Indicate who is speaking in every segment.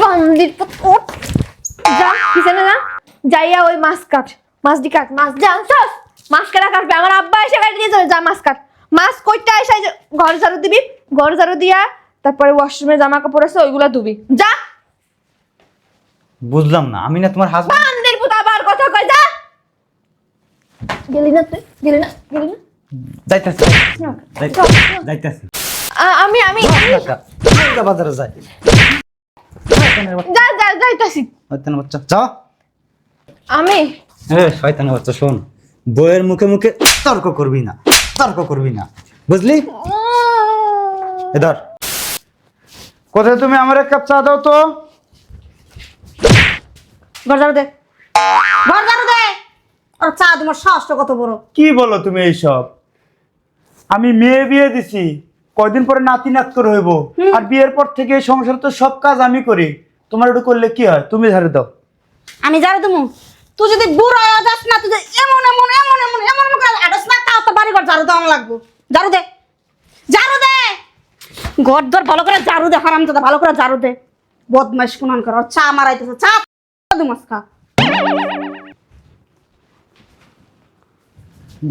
Speaker 1: বান্দির ওঠ যা কিসেনে না যাইয়া ওই মাছ কাট মাছ দি কাট মাছ যা চস মাছ কাটা কাটবে। আমার আব্বা এসে কাটি দিয়েছে যা মাছ কাট। মাছ কইটা এসে ঘর ঝাড়ু দিবি ঘর ঝাড়ু দিয়া তারপরে ওয়াশরুমে জামা কাপড় আছে ওইগুলা ধুবি। যা।
Speaker 2: বুঝলাম না আমি না তোমার হাজবেন্ড
Speaker 1: বান্দির পুত আবার কথা কয় যা। গেলি না তুই? গেলি না? গেলি না?
Speaker 2: যাইতাছি। যাইতাছি।
Speaker 1: আমি আমি
Speaker 2: বাজারে যাই।
Speaker 1: যা যা যাইতাছি।
Speaker 2: শয়তানের বাচ্চা যা।
Speaker 1: আমি?
Speaker 2: এ শয়তানের বাচ্চা শোন। বইয়ের মুখে মুখে তর্ক করবি না তর্ক করবি না। বুঝলি?
Speaker 3: কোথায় তুমি আমার এক কাপ চা দাও তো?
Speaker 4: ঘর দে। ঘর দে। আর চা তোমার সাহসটা কত বড়।
Speaker 3: কি বলো তুমি এইসব? আমি মেয়ে বিয়ে দিছি। কয়দিন পরে নাতি নাতকর হইব। আর বিয়ের পর থেকে সংসার তো সব কাজ আমি করি। তোমার একটু করলে কি হয়? তুমি ঝাড়ে দাও।
Speaker 4: আমি ঝাড়ু দেবো তুই যদি বুড়ো হয়ে যাস না তুই এমন এমন এমন এমন এমন এমন আটাস না তাও তো বাড়ি ঘর ঝাড়ু দেওয়া লাগবো। ঝাড়ু দে। ঝাড়ু দে। ঘর ধর ভালো করে ঝাড়ু দে হারাম দাদা ভালো করে ঝাড়ু দে। বদমাইশ কুনান কর চা মারাইতেছে। চা দু মাস খা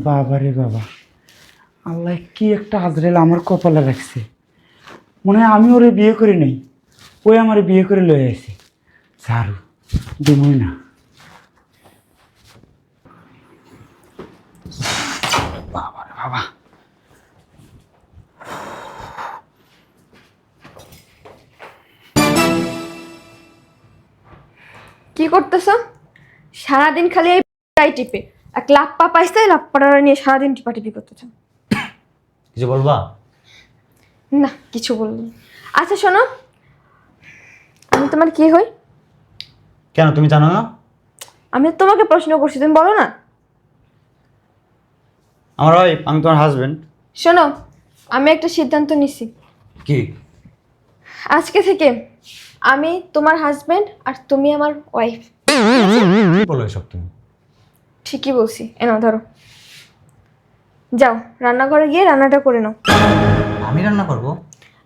Speaker 3: বাবা বাবা। আল্লাহ, কি একটা হাজরেল আমার কপালে রাখছে। মনে হয় আমি ওরে বিয়ে করি নাই ওই আমার বিয়ে করে লয়ে আসে ঝাড়ু, দেবই না। বাবা
Speaker 1: কি করতেছ? সারাদিন খালি এই টিপে। এক লাপ্পা পাইছে লাপ্পাটা নিয়ে সারাদিন টিপাটিপি করতেছ।
Speaker 2: কিছু বলবা?
Speaker 1: না কিছু বলব আচ্ছা শোনো। আমি তোমার কি হই?
Speaker 2: কেন তুমি জানো না?
Speaker 1: আমি তোমাকে প্রশ্ন করছি তুমি বলো না।
Speaker 2: আমার ওয়াইফ আমি তোমার হাজবেন্ড
Speaker 1: শোনো আমি একটা সিদ্ধান্ত নিছি।
Speaker 2: কি?
Speaker 1: আজকে থেকে আমি তোমার হাজবেন্ড আর তুমি আমার ওয়াইফ
Speaker 2: বলো এসব তুমি?
Speaker 1: ঠিকই বলছি। এনাও ধরো। যাও রান্নাঘরে গিয়ে রান্নাটা করে নাও।
Speaker 2: আমি রান্না করব?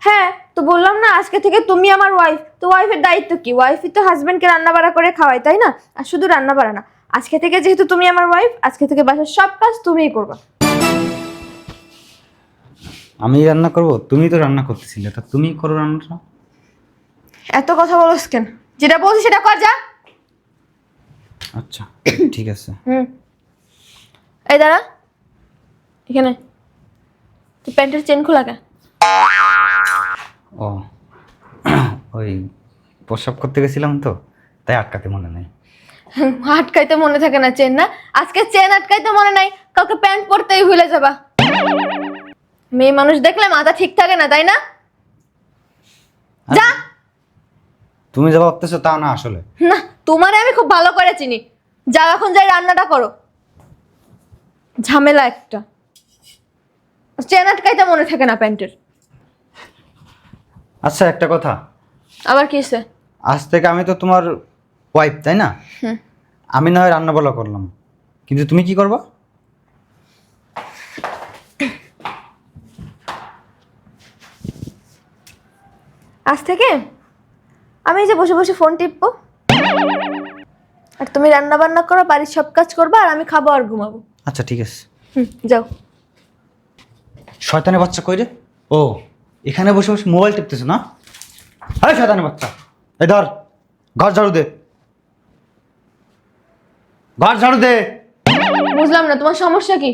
Speaker 1: হ্যাঁ তো বললাম না আজকে থেকে তুমি আমার ওয়াইফ তো ওয়াইফের দায়িত্ব কি? ওয়াইফই তো হাজবেন্ডকে রান্না বাড়া করে খাওয়াই তাই না? আর শুধু রান্না বাড়া না। আজকে থেকে যেহেতু তুমি আমার ওয়াইফ আজকে থেকে বাসার সব কাজ তুমিই করবা।
Speaker 2: আমি রান্না করব? তুমি তো রান্না করতেছিলে তা তুমি করো রান্নাটা।
Speaker 1: এত কথা বলোস কেন? যেটা বলছি সেটা কর যা।
Speaker 2: আচ্ছা ঠিক আছে।
Speaker 1: হুম। এই দাঁড়া। এখানে। তুই প্যান্টের চেন খোলা কে?
Speaker 2: ও। ওই প্রসাব করতে গেছিলাম তো তাই আটকাতে মনে নেই।
Speaker 1: আটকাইতে মনে থাকে না চেন না? আজকে চেন আটকাইতে মনে নাই কাউকে প্যান্ট পরতেই ভুলে যাবা। মেয়ে মানুষ দেখলে মাথা ঠিক থাকে না তাই না? যা!
Speaker 2: তুমি যা ভাবতেছো তা না আসলে।
Speaker 1: না তোমারে আমি খুব ভালো করে চিনি। যাও এখন যাই রান্নাটা করো। ঝামেলা একটা। চেন আটকাইতে মনে থাকে না প্যান্টের।
Speaker 2: আচ্ছা একটা কথা।
Speaker 1: আবার কি কিসে
Speaker 2: আজ থেকে আমি তো তোমার ওয়াইফ তাই না?
Speaker 1: হুম।
Speaker 2: আমি না হয় রান্না বলা করলাম। কিন্তু তুমি কি করবা?
Speaker 1: আজ থেকে আমি এই যে বসে বসে ফোন টিপবো। আর তুমি রান্না বান্না করো বাড়ির সব কাজ করবা আর আমি খাব আর ঘুমাবো।
Speaker 2: আচ্ছা ঠিক আছে।
Speaker 1: হুম যাও।
Speaker 2: শয়তানের বাচ্চা কই রে? ও এখানে বসে বসে মোবাইল টিপতেছো না? হ্যাঁ শয়তানের বাচ্চা এই ধর ঘর ঝাড়ু দে। ঘর ঝাড়ু দে।
Speaker 1: বুঝলাম না তোমার সমস্যা কি?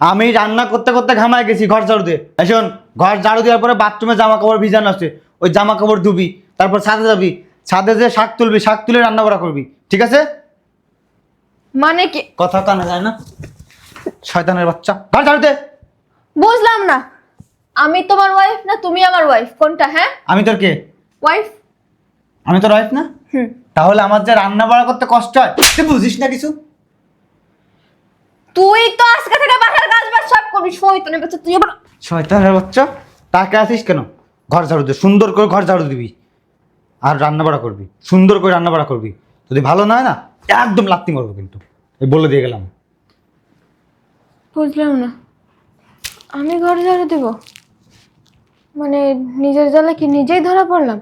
Speaker 2: আমি রান্না করতে করতে ঘামায় গেছি ঘর ঝাড়ু দে। এই শোন ঘর ঝাড়ু দেওয়ার পরে বাথরুমে জামা কাপড় ভিজানো আছে। ওই জামা কাপড় ধুবি তারপর ছাদে যাবি। ছাদে যে শাক তুলবি শাক তুলে রান্না করা করবি ঠিক আছে?
Speaker 1: মানে কি?
Speaker 2: কথা কানে যায় না? শয়তানের বাচ্চা ঘর ঝাড়ু দে।
Speaker 1: বুঝলাম না। আমি তোমার ওয়াইফ না তুমি আমার ওয়াইফ কোনটা হ্যাঁ?
Speaker 2: আমি তোর কে?
Speaker 1: ওয়াইফ
Speaker 2: আমি তোর ওয়াইফ না?
Speaker 1: হুম।
Speaker 2: তাহলে আমার যে রান্না বাড়া করতে কষ্ট হয় তুই বুঝিস না কিছু?
Speaker 1: তুই তো আজকে থেকে বাসার কাজ বাজ সব করবি শয়তানের বাচ্চা তুই আবার
Speaker 2: শয়তানের বাচ্চা? তাকে আসিস কেন? ঘর ঝাড়ু দে সুন্দর করে ঘর ঝাড়ু দিবি। আর রান্না বাড়া করবি সুন্দর করে রান্না বাড়া করবি। যদি ভালো না হয় না একদম লাত্তি মারবো কিন্তু। এই বলে দিয়ে গেলাম।
Speaker 1: বুঝলাম না। আমি ঘরে ঝাড়ু দেব? মানে নিজের জ্বালা কি নিজেই ধরা পড়লাম?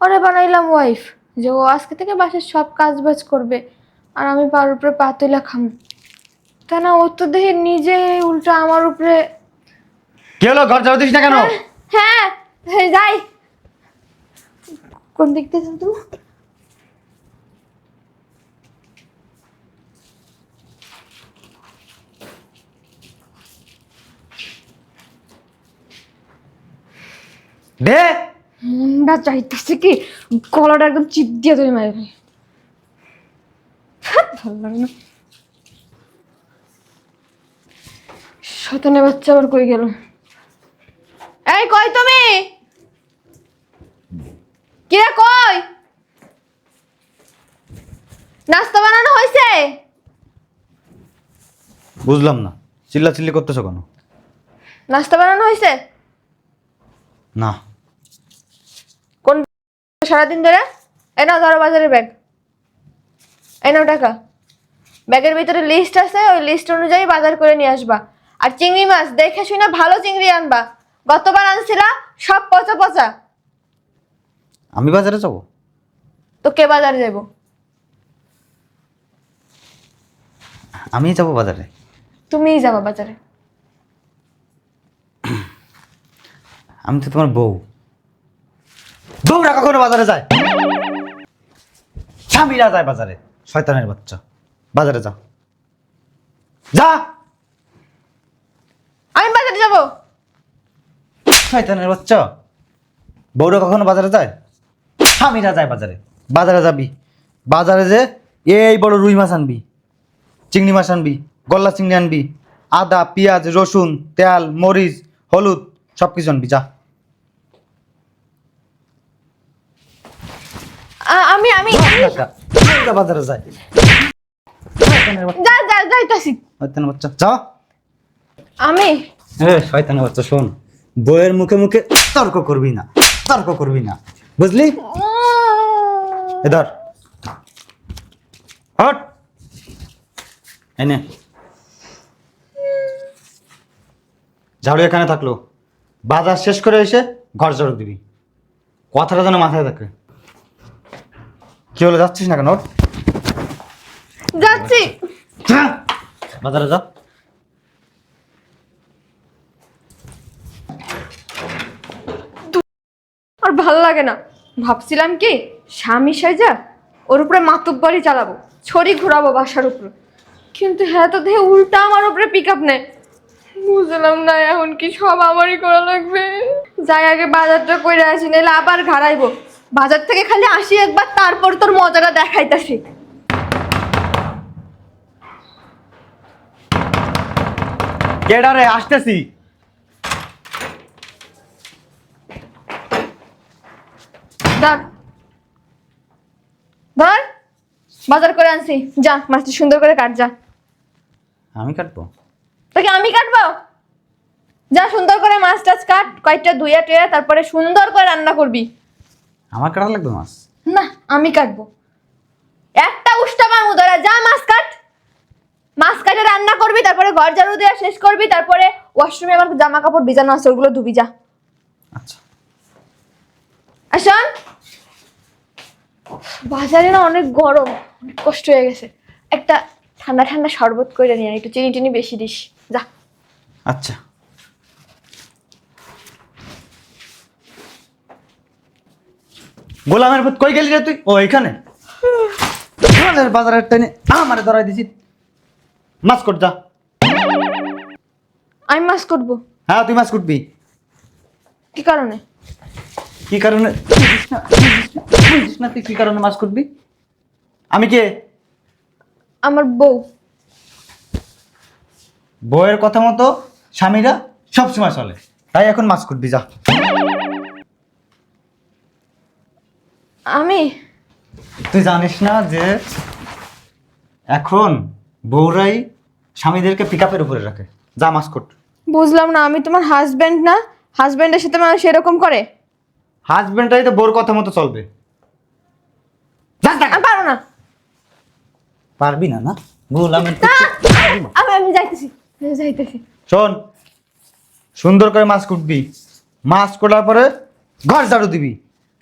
Speaker 1: ওরে বানাইলাম ওয়াইফ যে ও আজকে থেকে বাসার সব কাজ বাজ করবে আর আমি পার উপরে পা তুলে খাম। তা না ও তো দেখে নিজে উল্টা আমার উপরে
Speaker 2: কি হলো? ঘর ঝাড়ু দিস না কেন?
Speaker 1: হ্যাঁ হ্যাঁ, যাই। কোন দিক থেকে তুমি
Speaker 2: দে।
Speaker 1: মুন্ডা চাইতেছে কি? কলাটা একদম চিপ দিয়ে তুমি মারবে। ভালো লাগে না। শতানে বাচ্চা আবার কই গেল? এই কই তুমি? কিরে কই? নাস্তা বানানো হয়েছে
Speaker 2: বুঝলাম না। চিল্লা চিল্লি করতেছো কেন?
Speaker 1: নাস্তা বানানো হয়েছে
Speaker 2: না।
Speaker 1: সারাদিন ধরে? এই নাও ধরো বাজারের ব্যাগ এই নাও টাকা। ব্যাগের ভিতরে লিস্ট আছে ওই লিস্ট অনুযায়ী বাজার করে নিয়ে আসবা। আর চিংড়ি মাছ দেখে শুনে ভালো চিংড়ি আনবা। গতবার আনছিলা সব পচা পচা।
Speaker 2: আমি বাজারে যাব?
Speaker 1: তো কে বাজারে যাব
Speaker 2: আমি যাব বাজারে।
Speaker 1: তুমিই যাবা বাজারে।
Speaker 2: আমি তো তোমার বউ। বউরা কখনো বাজারে যায়? স্বামীরা যায় বাজারে শয়তানের বাচ্চা। বাজারে যা। যা!
Speaker 1: আমি বাজারে যাব।
Speaker 2: শয়তানের বাচ্চা। বউরা কখনো বাজারে যায়? স্বামীরা যায় বাজারে। বাজারে যাবি। বাজারে যে এই বড় রুই মাছ আনবি চিংড়ি মাছ আনবি গল্লা চিংড়ি আনবি আদা পেঁয়াজ রসুন তেল মরিচ হলুদ সব কিছু আনবি যা।
Speaker 1: আমি আমি
Speaker 2: বাজারে বাচ্চা
Speaker 1: যা যা যাইতাছি।
Speaker 2: শয়তানের বাচ্চা যা
Speaker 1: আমি?
Speaker 2: এ শয়তানের বাচ্চা শোন। বইয়ের মুখে মুখে তর্ক করবি না তর্ক করবি না। বুঝলি? এধর হট। এনে ঝাড়ু এখানে থাকল। বাজার শেষ করে এসে ঘর ঝাড়ু দিবি। কথাটা যেন মাথায় থাকে। কি হলো যাচ্ছিস না কেন
Speaker 1: যাচ্ছি।
Speaker 2: যা। বাজারে যা।
Speaker 1: আর ভালো লাগে না। ভাবছিলাম কি স্বামী সাজা ওর উপরে মাতব্বরি চালাবো ছড়ি ঘোরাবো বাসার উপরে। কিন্তু হ্যাঁ তো দেখে উল্টা আমার উপরে পিক আপ নেয়। বুঝলাম না এখন কি সব আমারই করা লাগবে। যাই আগে বাজারটা করে আসি নাহলে আবার ঘাড়াইবো। বাজার থেকে খালি আসি একবার তারপর তোর মজাটা দেখাইতাছি।
Speaker 2: কেডারে আসতেছি।
Speaker 1: ধর। ধর। বাজার করে আনছি। যা মাছটা সুন্দর করে কাট যা।
Speaker 2: আমি কাটবো?
Speaker 1: তোকে আমি কাটবো? যা সুন্দর করে মাছ টাছ কাট কয়েকটা ধুইয়া টুইয়া তারপরে সুন্দর করে রান্না করবি।
Speaker 2: আমার কাটা লাগবে মাছ?
Speaker 1: না আমি কাটবো। একটা উষ্টা মামু ধরা যা মাছ কাট মাছ কাটে রান্না করবি তারপরে ঘর ঝাড়ু দেওয়া শেষ করবি তারপরে ওয়াশরুমে আমার জামা কাপড় ভিজানো আছে ওগুলো ধুবি যা।
Speaker 2: আচ্ছা।
Speaker 1: আসান বাজারে না অনেক গরম অনেক কষ্ট হয়ে গেছে। একটা ঠান্ডা ঠান্ডা শরবত করে নিয়ে একটু চিনি টিনি বেশি দিস যা।
Speaker 2: আচ্ছা। গোলামের পুত কই গেলি রে তুই? ও এখানে আমাদের বাজারের টাইনে আমারে ধরাই দিছি মাছ কট যা।
Speaker 1: আমি মাছ করব।
Speaker 2: হ্যাঁ তুই মাছ কুটবি
Speaker 1: কি কারণে?
Speaker 2: কি কারণে? বুঝিস না, তুই কি কারণে মাছ কুটবি আমি কে?
Speaker 1: আমার বউ।
Speaker 2: বউয়ের কথা মতো স্বামীরা সবসময় চলে। তাই এখন মাছ কুটবি যা।
Speaker 1: আমি?
Speaker 2: তুই জানিস না যে এখন বউরাই স্বামীদেরকে পিক আপের উপরে রাখে। যা মাছ কুট
Speaker 1: বুঝলাম না আমি তোমার হাজবেন্ড না? হাজবেন্ডের সাথে মানুষ এরকম করে?
Speaker 2: হাজবেন্ডরাই তো বউর কথা মতো চলবে। যাস না।
Speaker 1: আমি পারব না।
Speaker 2: পারবি না না?
Speaker 1: না, আমি আমি যাইতেছি। আমি যাইতেছি।
Speaker 2: শোন সুন্দর করে মাছ কুটবি মাছ কোটার পরে ঘর ঝাড়ু দিবি।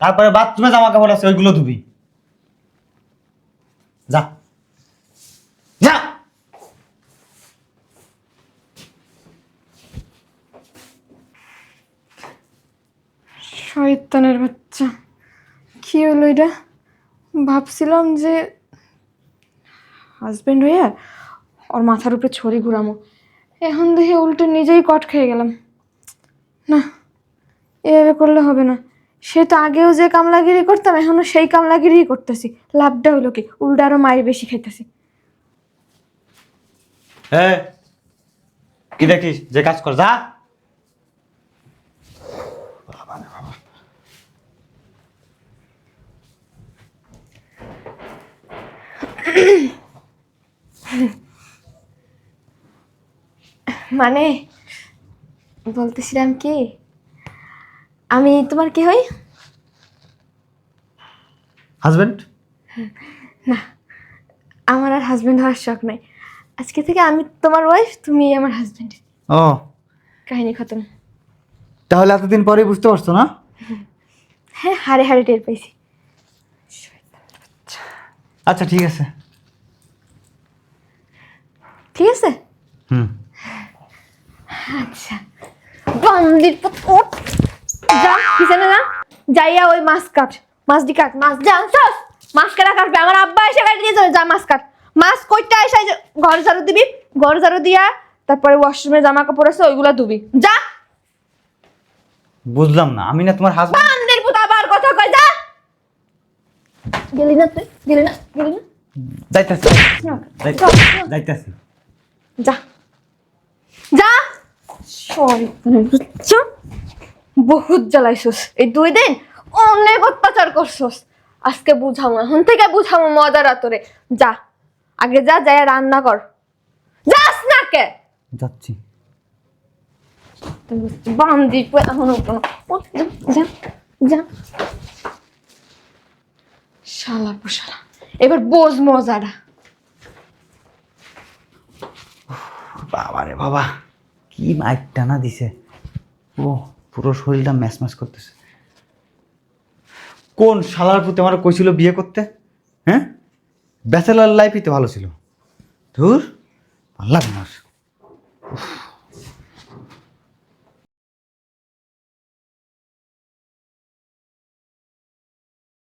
Speaker 2: তারপরে বাথরুমে জামা কাপড় আছে, ওইগুলো ধুবি। যা। যা।
Speaker 1: শয়তানের বাচ্চা। কি হলো এটা? ভাবছিলাম যে হাজবেন্ড হইয়া ওর মাথার উপরে ছড়ি ঘুরামো। এখন দেখে উল্টে নিজেই কট খেয়ে গেলাম। না, এভাবে করলে হবে না। সে তো আগেও যে কামলাগিরি করতাম এখনও সেই কামলাগিরি করতেছি। লাভটা হলো কি? উল্টো আরও মায়ের বেশি খাইতেছি।
Speaker 2: হ্যাঁ কি দেখিস? যে কাজ কর যা।
Speaker 1: মানে বলতেছিলাম কি? আমি তোমার কি হই
Speaker 2: হাজবেন্ড না
Speaker 1: আমার আর হাজবেন্ড হওয়ার শখ নাই। আজকে থেকে আমি তোমার ওয়াইফ তুমি আমার হাজবেন্ড
Speaker 2: ও।
Speaker 1: কাহিনী খতম।
Speaker 2: তাহলে এতদিন পরেই বুঝতে পারছ না?
Speaker 1: হ্যাঁ হারে হারে টের পাইছি।
Speaker 2: আচ্ছা ঠিক আছে।
Speaker 1: ঠিক আছে?
Speaker 2: হুম।
Speaker 1: আচ্ছা। বান্দির ওঠ যা কিসেনে না? যাইয়া ওই মাছ কাট মাছ দি কাট মাছ যা সস মাছ কাটা কাটবে আমার আব্বা এসে কাটি দিয়ে যাবে যা মাছ কাট। মাছ কইটা এসে ঘর ঝাড়ু দিবি ঘর ঝাড়ু দিয়া তারপরে ওয়াশরুমে জামা কাপড় আছে ওইগুলা ধুবি। যা।
Speaker 2: বুঝলাম না আমি না তোমার হাজবেন্ড
Speaker 1: বান্দির পুত আবার কথা কয় যা। গেলি না তুই? গেলি না? গেলি না?
Speaker 2: যাইতাছি। যাইতাছি,
Speaker 1: যা, যা। যা শয়তানের বাচ্চা বহুত জ্বালাইছস। এই দুই দিন অনেক অত্যাচার করছস। আজকে বুঝামো এখন থেকে বুঝামো মজা রাতরে যা আগে যা যায় রান্না কর। যাস না কে?
Speaker 2: যাচ্ছি।
Speaker 1: বান্দি এখন উঠো না। ওঠ, যা, যা যা। শালা পোশালা এবার বোঝ মজাটা।
Speaker 2: বাবা রে বাবা কি মাইক টানা দিছে। ও পুরো শরীরটা ম্যাচ ম্যাচ করতেছে। কোন সালার প্রতি আমার কইছিল বিয়ে করতে? হ্যাঁ? ব্যাচেলার লাইফই তো ভালো ছিল। ধুর ভালো লাগে